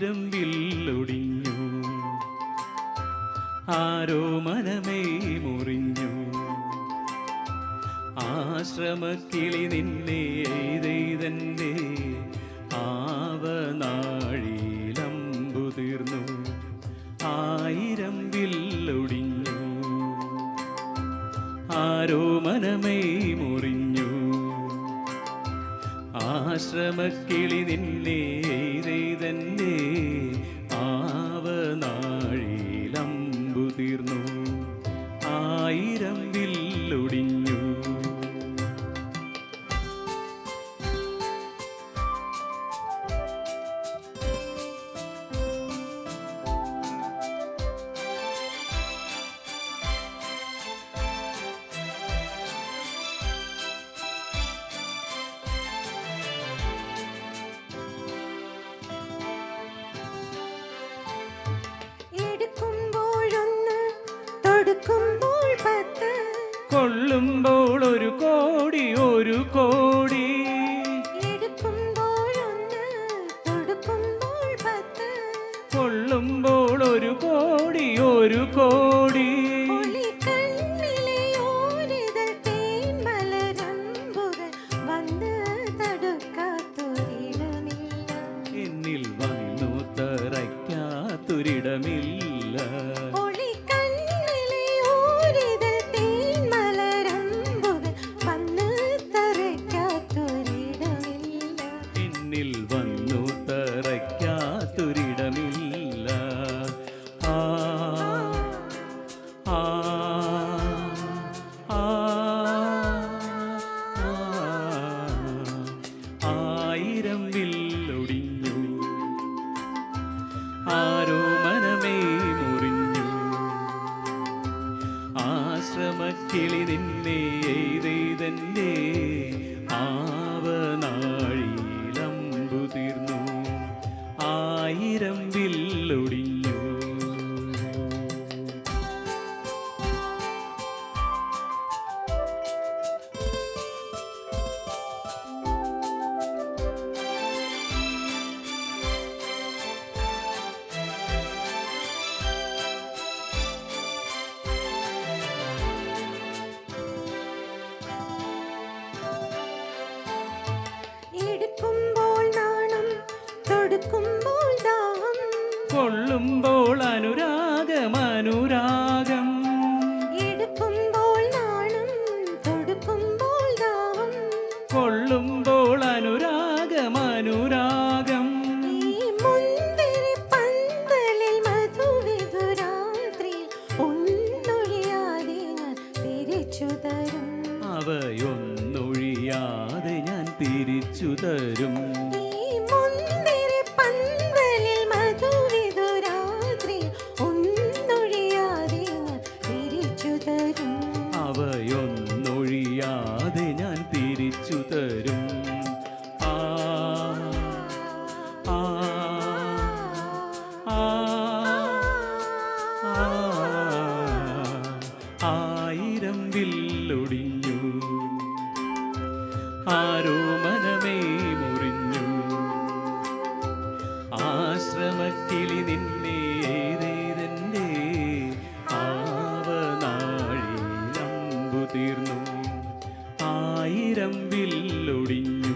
ആയിരമ്പില്ലൊടിഞ്ഞു ആരോ മനമേ മുറിഞ്ഞു. ആശ്രമക്കിളി നിന്നെ എഴുതെയ്തന്റെ ആവനാഴിയിലമ്പു തീർന്നു ആയിരം വില്ലൊടിഞ്ഞു ആരോ മനമേ മുറിഞ്ഞു. ആശ്രമക്കിളി നിന്നെ എയ്തെയ്തന്നെ കൊള്ളുമ്പോൾ ഒരു കോടി ഒരു കോടി. കൊള്ളുമ്പോൾ ഒരു കോടി ഒരു കോടി. എന്നിൽ വന്നു തറയ്ക്കാത്തൊരിടമില്ല ആശ്രമക്കിളി കൊള്ളുമ്പോൾ അനുരാഗം അനുരാഗം. എടുക്കുമ്പോൾ നാണം തൊടുക്കുമ്പോൾ ദാഹം കൊള്ളുമ്പോൾ അനുരാഗം അനുരാഗം. അവയൊന്നൊഴിയാതെ ഞാൻ തിരിച്ചു തരും. ആയിരം വില്ലൊടിഞ്ഞു ആരോ മനമേ മുറിഞ്ഞു. ആശ്രമക്കിളി നിന്നെ ഏതേതെന്റെ ആവനാഴിയിലമ്പു തീർന്നു ആയിരം വില്ലൊടിഞ്ഞു.